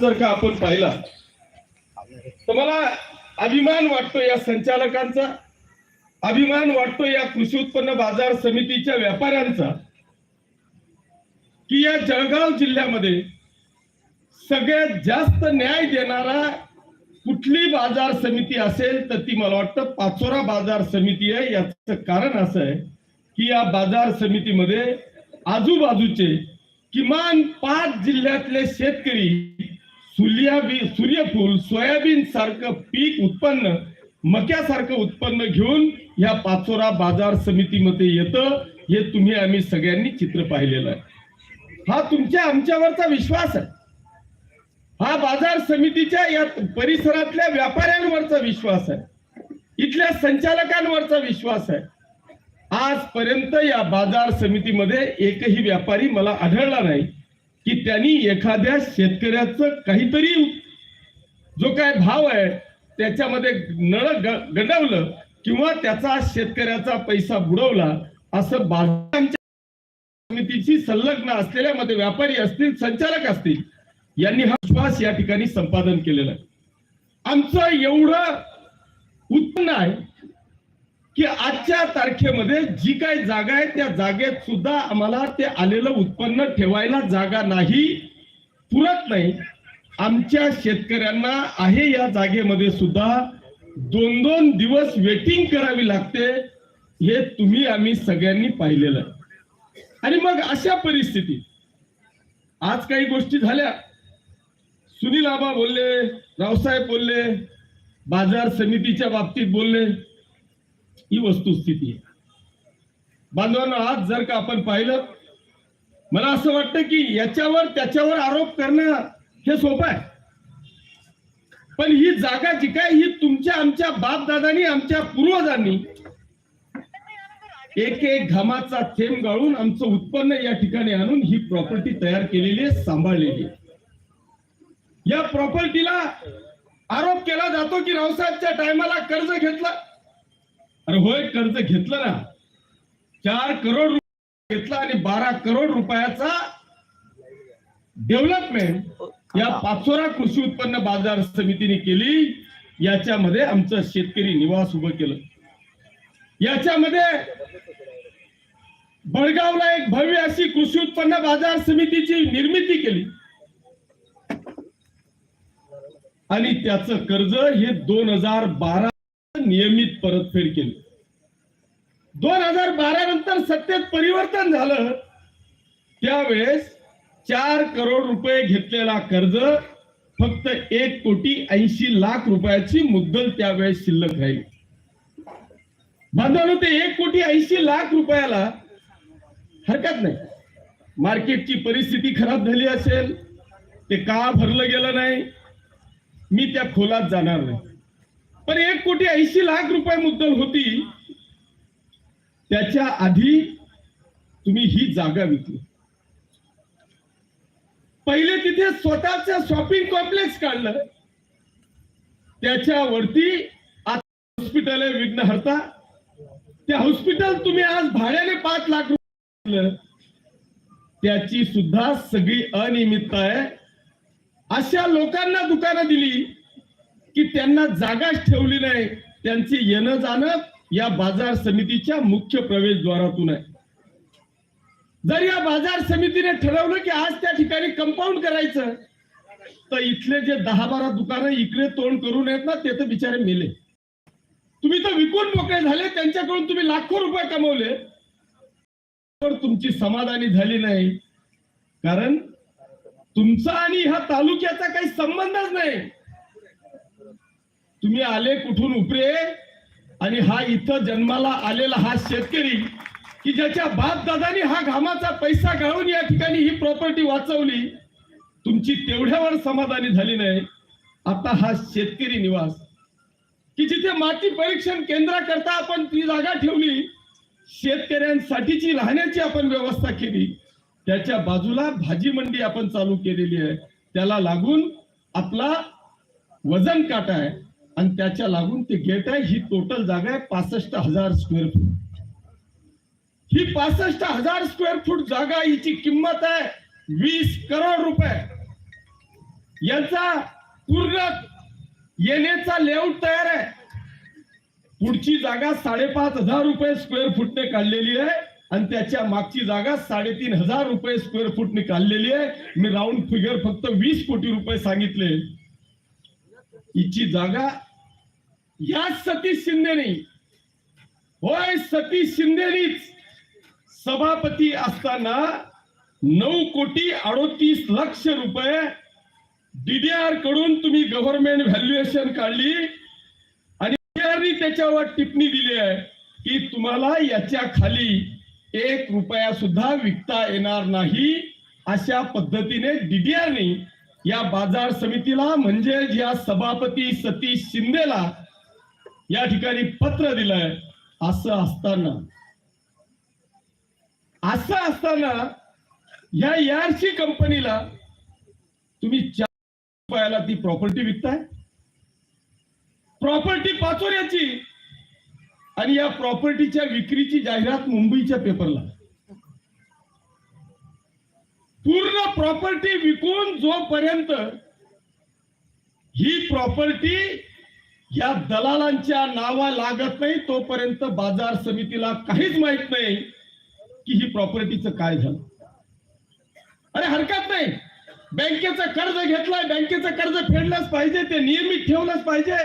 जर का आपण पाहिला तर मला अभिमान वाटतो या संचालकांचा अभिमान वाटतो या कृषी उत्पन्न बाजार समितीच्या व्यापाऱ्यांचा की या जळगाव जिल्ह्यामध्ये सगळ्यात जास्त न्याय देणारा कुठली बाजार समिती असेल तर ती मला वाटतं पाचोरा बाजार समिती आहे. याचं कारण असं आहे की या बाजार समितीमध्ये आजूबाजूचे किमान पाच जिल्ह्यातले शेतकरी सूर्याबी सूर्यफूल सोयाबीन सारखं पीक उत्पन्न मक्यासारखं उत्पन्न घेऊन या पाचोरा बाजार समितीमध्ये येतं. हे तुम्ही आम्ही सगळ्यांनी चित्र पाहिलेलं आहे. हा तुमच्या आमच्यावरचा विश्वास आहे. हा बाजार समितीच्या या परिसरातल्या व्यापाऱ्यांवरचा विश्वास आहे. इथल्या संचालकांवरचा विश्वास आहे. आजपर्यंत या बाजार समितीमध्ये एकही व्यापारी मला आढळला नाही. की त्यांनी एखाद्या शेतकऱ्याचं काहीतरी जो काय भाव आहे त्याच्यामध्ये नळ ग- किंवा त्याचा शेतकऱ्याचा पैसा बुडवला असं बाजार समितीची संलग्न असलेल्या मध्ये व्यापारी असतील संचालक असतील यांनी हा विश्वास या ठिकाणी संपादन केलेला आहे. आमचं एवढं उत्पन्न आहे की आजच्या तारखेमध्ये जी काही जागा आहे त्या जागेत सुद्धा आम्हाला ते आलेलं उत्पन्न ठेवायला जागा नाही पुरत नाही. आमच्या शेतकऱ्यांना आहे या जागेमध्ये सुद्धा दोन दोन दिवस वेटिंग करावी लागते हे तुम्ही आम्ही सगळ्यांनी पाहिलेलं आहे. आणि मग अशा परिस्थितीत आज काही गोष्टी झाल्या. सुनील आबा बोलले रावसाहेब बोलले बाजार समितीच्या बाबतीत बोलले ही वस्तुस्थिती आहे. बांधवांना आज जर का आपण पाहिलं मला असं वाटतं की याच्यावर त्याच्यावर आरोप करणं हे सोपं आहे. पण ही जागा जी काय ही तुमच्या आमच्या बापदादांनी आमच्या पूर्वजांनी एक एक घामाचा थेंब गाळून आमचं उत्पन्न या ठिकाणी आणून ही प्रॉपर्टी तयार केलेली आहे सांभाळलेली आहे. या प्रॉपर्टीला आरोप केला जातो की रावसाहेबच्या टायमाला कर्ज घेतलं. अरे होय कर्ज घेतलं ना. चार करोड रुपये घेतला आणि बारा करोड रुपयाचा डेव्हलपमेंट या पाचोरा कृषी उत्पन्न बाजार समितीने केली. याच्यामध्ये आमचं शेतकरी निवास उभं केलं. याच्यामध्ये बळगावला एक भव्य अशी कृषी उत्पन्न बाजार समितीची निर्मिती केली. आणि त्याचं कर्ज हे दोन हजार बारा नियमित परतफेड केली. दोन हजार बारा नंतर सत्तेत परिवर्तन झालं. त्यावेळेस चार करोड रुपये घेतलेला कर्ज फक्त एक कोटी ऐंशी लाख रुपयाची मुद्दल त्यावेळेस शिल्लक राहील. बांधवांनो ते एक कोटी ऐंशी लाख रुपयाला हरकत नाही. मार्केटची परिस्थिती खराब झाली असेल ते का भरलं गेलं नाही मी त्या खोलात जाणार नाही. पण एक कोटी ऐंशी लाख रुपये मुद्दल होती. त्याच्या आधी तुम्ही ही जागा विकली. पहिले तिथे स्वतःच शॉपिंग कॉम्प्लेक्स काढलं. त्याच्यावरती हॉस्पिटल आहे विघ्नहर्ता. त्या हॉस्पिटल तुम्ही आज भाड्याने पाच लाख रुपये त्याची सुद्धा सगळी अनियमितता आहे. अशा लोकांना दुकानं दिली. की त्यांना जागाच ठेवली नाही. त्यांचे येणं जाणं या बाजार समितीच्या मुख्य प्रवेशद्वारातून आहे. जर या बाजार समितीने ठरवलं की आज त्या ठिकाणी कंपाऊंड करायचं तर इथले जे दहा बारा दुकानं इकडे तोंड करून येत ना ते तर बिचारे मेले. तुम्ही तर विकून मोकळे झाले त्यांच्याकडून तुम्ही लाखो रुपये कमवले. तर तुमची समाधानी झाली नाही. कारण तुमचा आणि ह्या तालुक्याचा काही संबंधच नाही. तुम्ही आले कुठून उपरे? आणि हा इथं जन्माला आलेला हा शेतकरी की ज्याच्या बाप दादानी हा घामाचा पैसा गाळून या ठिकाणी ही प्रॉपर्टी वाचवली तुमची तेवढ्यावर समाधानी झाली नाही. आता हा शेतकरी निवास. की जिथे माती परीक्षण केंद्राकरता आपण ती जागा ठेवली शेतकऱ्यांसाठीची राहण्याची आपण व्यवस्था केली. त्याच्या बाजूला भाजी मंडी आपण चालू केलेली आहे. त्याला लागून आपला वजन काटा आहे. आणि त्याच्या लागून ते गेट आहे ही टोटल जागा आहे पासष्ट हजार स्क्वेअर फूट ही पासष्ट हजार स्क्वेअर फूट जागा हिची किंमत आहे वीस करोड रुपये. यांचा पूर्ण येण्याचा लेआउट तयार आहे. पुढची जागा साडेपाच हजार रुपये स्क्वेअर फुटने काढलेली आहे आणि त्याच्या मागची जागा साडेतीन हजार रुपये स्क्वेअर फुटने काढलेली आहे. मी राऊंड फिगर फक्त वीस कोटी रुपये सांगितले. हिची जागा या सतीश शिंदेनी. होय सतीश शिंदेनीच. सभापती असताना नऊ कोटी अडोतीस लक्ष रुपये डीडीआरकडून तुम्ही गव्हर्नमेंट व्हॅल्युएशन काढली. आणि त्याच्यावर टिप्पणी दिली आहे की तुम्हाला याच्या खाली एक रुपया सुद्धा विकता येणार नाही अशा पद्धतीने डीडीआरनी या बाजार समितीला म्हणजे या सभापती सतीश शिंदेला या ठिकाणी पत्र दिलंय असं असताना. असं असताना या यारशी कंपनीला तुम्ही चार रुपयाला ती प्रॉपर्टी विकताय. प्रॉपर्टी पाचोऱ्याची आणि या प्रॉपर्टीच्या विक्रीची जाहिरात मुंबईच्या पेपरला. पूर्ण प्रॉपर्टी विकून जोपर्यंत ही प्रॉपर्टी या दलालांच्या नावा लागत नाही तोपर्यंत बाजार समितीला काहीच माहीत नाही की ही प्रॉपर्टीचं काय झालं. अरे हरकत नाही. बँकेचं कर्ज घेतलंय बँकेचं कर्ज फेडलंच पाहिजे ते नियमित ठेवलंच पाहिजे.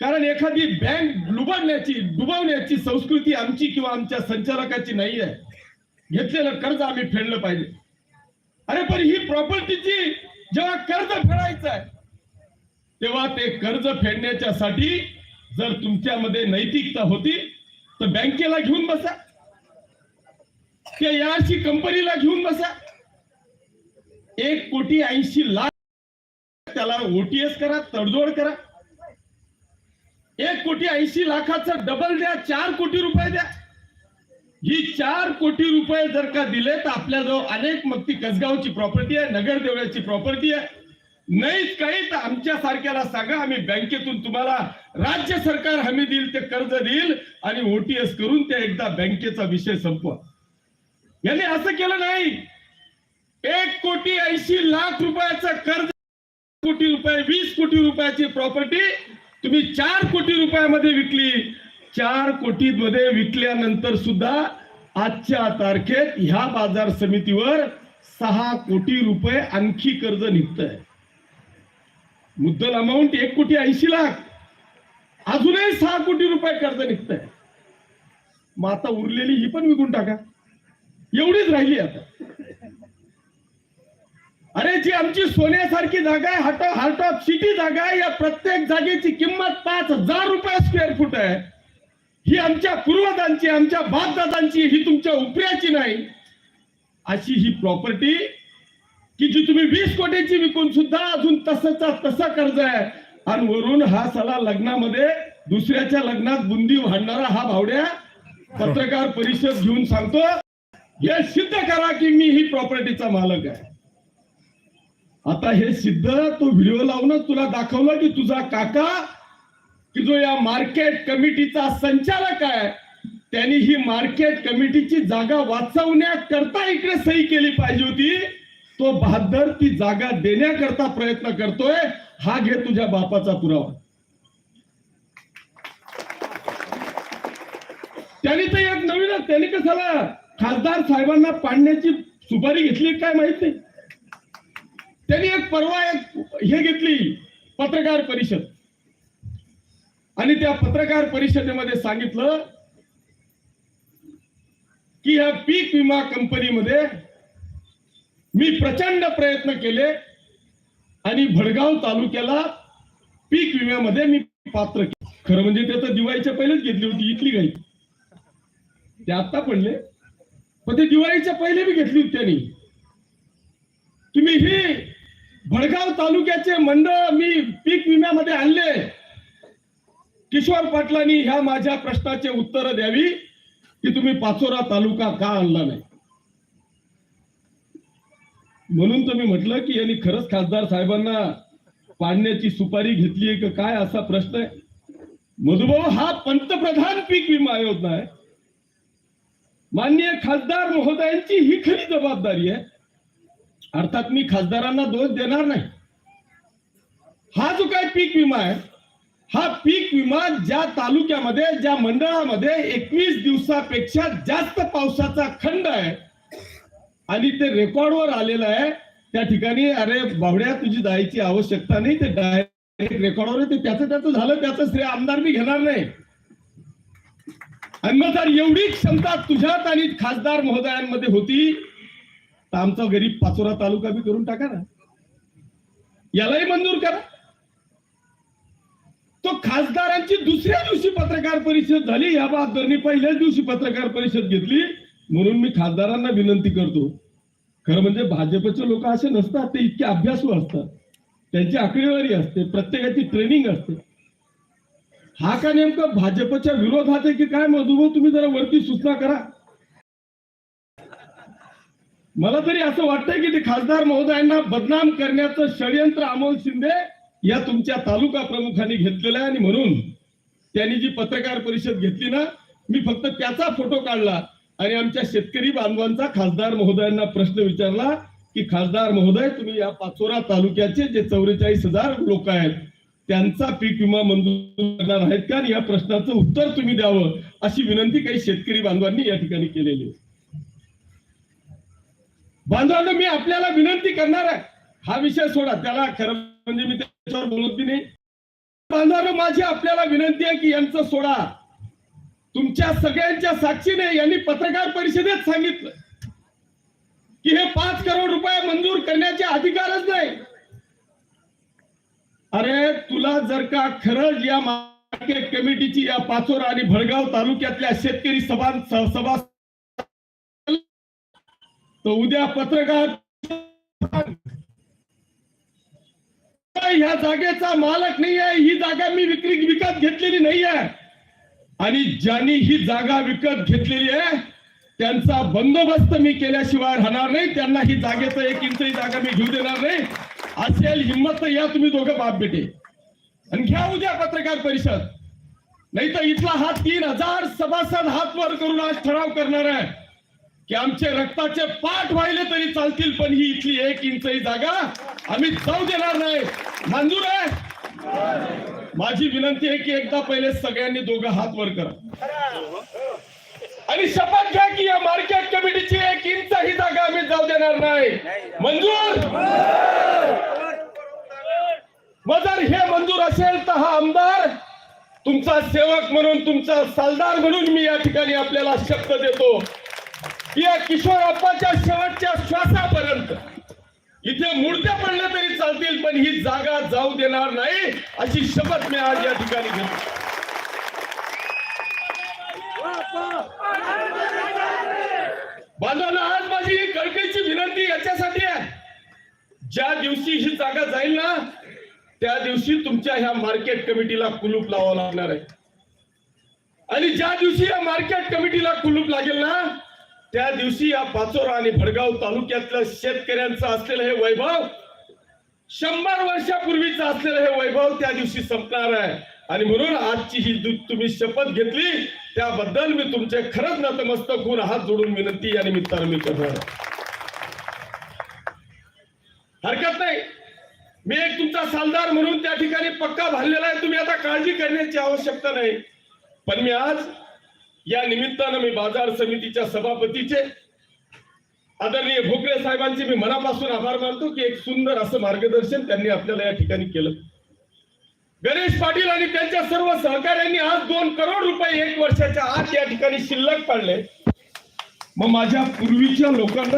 कारण एखादी बँक डुबवण्याची डुबवण्याची संस्कृती आमची किंवा आमच्या संचालकाची नाही आहे घेतलेलं कर्ज आम्ही फेडलं पाहिजे. अरे पण ही प्रॉपर्टीची जेव्हा कर्ज फेडायचं आहे तेव्हा ते कर्ज फेडण्याच्यासाठी जर तुमच्यामध्ये नैतिकता होती तर बँकेला घेऊन बसा. त्या याशी कंपनीला घेऊन बसा. एक कोटी ऐंशी लाख त्याला ओटीएस करा तडजोड करा. एक कोटी ऐंशी लाखाचं डबल द्या चार कोटी रुपये द्या. ही चार कोटी रुपये जर का दिले तर आपल्याजवळ अनेक मग ती कसगावची प्रॉपर्टी आहे नगर देवळ्याची प्रॉपर्टी आहे. नाहीच काही तर आमच्या सारख्याला सांगा आम्ही बँकेतून तुम्हाला राज्य सरकार हमी देईल ते कर्ज देईल आणि ओटीएस करून ते एकदा बँकेचा विषय संपवा. याने असं केलं नाही. एक कोटी ऐंशी लाख रुपयाचं कर्ज कोटी रुपये वीस कोटी रुपयाची प्रॉपर्टी तुम्ही चार कोटी रुपयामध्ये विकली. चार कोटी मध्ये विकल्यानंतर सुद्धा आजच्या तारखेत ह्या बाजार समितीवर सहा कोटी रुपये आणखी कर्ज निघतंय. मुद्दल अमाऊंट एक कोटी ऐंशी लाख. अजूनही सहा कोटी रुपये कर्ज निघतंय. मग आता उरलेली ही पण विकून टाका. एवढीच राहिली आता. अरे जी आमची सोन्यासारखी जागा आहे हार्ट हार्ट ऑफ सिटी जागा आहे या प्रत्येक जागेची किंमत पाच हजार रुपये स्क्वेअर फूट आहे. ही आमच्या पूर्वजांची आमच्या बापदादांची ही तुमच्या उपऱ्याची नाही. अशी ही प्रॉपर्टी की जी तुम्ही वीस कोटीची विकून सुद्धा अजून तसंचा तसा कर्ज आहे. आणि वरून हा सला लग्नामध्ये दुसऱ्याच्या लग्नात बुंदी वाढणारा हा भावड्या पत्रकार परिषद घेऊन सांगतो हे सिद्ध करा की मी ही प्रॉपर्टीचा मालक आहे. आता हे सिद्ध तो व्हिडिओ लावूनच तुला दाखवलं की तुझा काका की जो या मार्केट कमिटीचा संचालक आहे त्यांनी ही मार्केट कमिटीची जागा वाचवण्याकरता इकडे सही केली पाहिजे होती. तो बहादर ती जागा देण्याकरता प्रयत्न करतोय हा घे तुझ्या बापाचा पुरावा. त्यांनी तर एक नवीनच त्यांनी कशाला खासदार साहेबांना पाडण्याची सुपारी घेतली काय माहीत नाही. त्यांनी एक परवा एक हे घेतली पत्रकार परिषद. आणि त्या पत्रकार परिषदेमध्ये सांगितलं की ह्या पीक विमा कंपनीमध्ये मी प्रचंड प्रयत्न केले आणि भडगाव तालुक्याला पीक विम्यामध्ये मी पात्र केलं. खरं म्हणजे ते तर दिवाळीच्या पहिलेच घेतली होती इथली काही. ते आता पडले. पण ते दिवाळीच्या पहिले बी घेतली होती त्यांनी. तुम्ही ही भडगाव तालुक्याचे मंडळ मी पीक विम्यामध्ये आणले. किशोर पाटलांनी ह्या माझ्या प्रश्नाचे उत्तर द्यावी की तुम्ही पाचोरा तालुका का आणला नाही? म्हणून तर मी म्हटलं की यांनी खरंच खासदार साहेबांना पाडण्याची सुपारी घेतली आहे का काय असा प्रश्न आहे? मधुभाऊ हा पंतप्रधान पीक विमा योजना आहे. माननीय खासदार महोदयांची ही खरी जबाबदारी आहे. अर्थात मी खासदारांना दोष देणार नाही. हा जो काय पीक विमा आहे हा पीक विमा ज्या तालुक्यामध्ये ज्या मंडळामध्ये एकवीस दिवसापेक्षा जास्त पावसाचा खंड आहे आणि ते रेकॉर्डवर आलेलं आहे. त्या ठिकाणी अरे बावड्या तुझी जायची आवश्यकता नाही. ते डायरेक्ट रेकॉर्डवर ते त्याचं त्याचं झालं त्याचं श्रेय आमदार मी घेणार नाही. आणि मग जर एवढी क्षमता तुझ्यात आणि खासदार महोदयांमध्ये होती. तर आमचा गरीब पाचोरा तालुका बी करून टाका ना. यालाही मंजूर करा. तो खासदारांची दुसऱ्या दिवशी पत्रकार परिषद झाली. या बहादरनी पहिल्याच दिवशी पत्रकार परिषद घेतली. म्हणून मी खासदारांना विनंती करतो. खरं म्हणजे भाजपचे लोक असे नसतात ते इतके अभ्यासू असतात. त्यांची आकडेवारी असते प्रत्येकाची ट्रेनिंग असते. हा का नेमकं भाजपच्या विरोधात आहे की काय मधुभाऊ तुम्ही जरा वरती सूचना करा. मला तरी असं वाटतंय की ते खासदार महोदयांना बदनाम करण्याचं षडयंत्र अमोल शिंदे या तुमच्या तालुका प्रमुखांनी घेतलेलं आहे आणि म्हणून त्यांनी जी पत्रकार परिषद घेतली ना मी फक्त त्याचा फोटो काढला. आणि आमच्या शेतकरी बांधवांचा खासदार महोदयांना प्रश्न विचारला की खासदार महोदय तुम्ही या पाचोरा तालुक्याचे जे चौवेचाळीस हजार लोक आहेत त्यांचा पीक विमा मंजूर करणार आहेत का? आणि या प्रश्नाचं उत्तर तुम्ही द्यावं अशी विनंती काही शेतकरी बांधवांनी या ठिकाणी केलेली आहे. बांधवांनो मी आपल्याला विनंती करणार आहे. हा विषय सोडा. त्याला खरं म्हणजे मी त्याच्यावर बोलत नाही. बांधवांनो माझी आपल्याला विनंती आहे की यांचं सोडा. तुमच्या सगळ्यांच्या साक्षीने यांनी पत्रकार परिषदेत सांगितलं की हे पाच करोड रुपये मंजूर करण्याचे अधिकारच नाही. अरे तुला जर का खरंच या मार्केट कमिटीची या पाचोरा आणि भडगाव तालुक्यातल्या शेतकरी सभा सभा तर उद्या पत्रकार ह्या जागेचा मालक नाही आहे ही जागा मी विक्री विकत घेतलेली नाही आहे आणि ज्यांनी ही जागा विकत घेतलेली आहे त्यांचा बंदोबस्त मी केल्याशिवाय राहणार नाही. त्यांना ही जागेचं एक इंचही जागा मी घेऊ देणार नाही. असेल हिंमत तर या तुम्ही दोघं बाप बेटे. आणि घ्या उद्या पत्रकार परिषद. नाही तर इथला हा तीन हजार सभासद हात वर करून आज ठराव करणार आहे की आमचे रक्ताचे पाठ व्हायले तरी चालतील पण ही इथली एक इंचही जागा आम्ही जाऊ देणार नाही. मंजूर आहे. माझी विनंती आहे की एकदा पहिले सगळ्यांनी दोघं हात वर करा. आणि शपथ घ्या की या मार्केट कमिटीची एक इंच ही जागा आम्ही जाऊ देणार नाही. मंजूर? मग जर हे मंजूर असेल तर हा आमदार तुमचा सेवक म्हणून तुमचा सालदार म्हणून मी या ठिकाणी आपल्याला शब्द देतो. या किशोर अप्पाच्या शेवटच्या श्वासापर्यंत. इथे मूर्त्या पडल्या तरी चालतील पण ही जागा जाऊ देणार नाही अशी शपथ मी आज या ठिकाणी घेतो. बांधवांना आज माझी ही कळकळीची विनंती याच्यासाठी आहे. ज्या दिवशी ही जागा जाईल ना त्या दिवशी तुमच्या ह्या मार्केट कमिटीला कुलूप लावावं लागणार आहे. आणि ज्या दिवशी या मार्केट कमिटीला कुलूप लागेल ना त्या दिवशी या पाचोरा आणि भडगाव तालुक्यातल्या शेतकऱ्यांचं असलेलं हे वैभव शंभर वर्षापूर्वीचं असलेलं हे वैभव त्या दिवशी संपणार आहे. आणि म्हणून आजची ही तुम्ही शपथ घेतली त्याबद्दल मी तुमचे खरंच नतमस्तक होऊन हात जोडून विनंती या निमित्तानं मी करणार हरकत नाही. मी एक तुमचा सालदार म्हणून त्या ठिकाणी पक्का भरलेला आहे. तुम्ही आता काळजी करण्याची आवश्यकता नाही. पण मी आज या निमित्तानं मी बाजार समितीच्या सभापतीचे आदरणीय भोकरे साहेबांचे मी मनापासून आभार मानतो की एक सुंदर असं मार्गदर्शन त्यांनी आपल्याला या ठिकाणी केलं. गणेश पाटील आणि त्यांच्या सर्व सहकाऱ्यांनी आज दोन करोड रुपये एक वर्षाच्या आत या ठिकाणी शिल्लक पाडले. मग माझ्या पूर्वीच्या लोकांना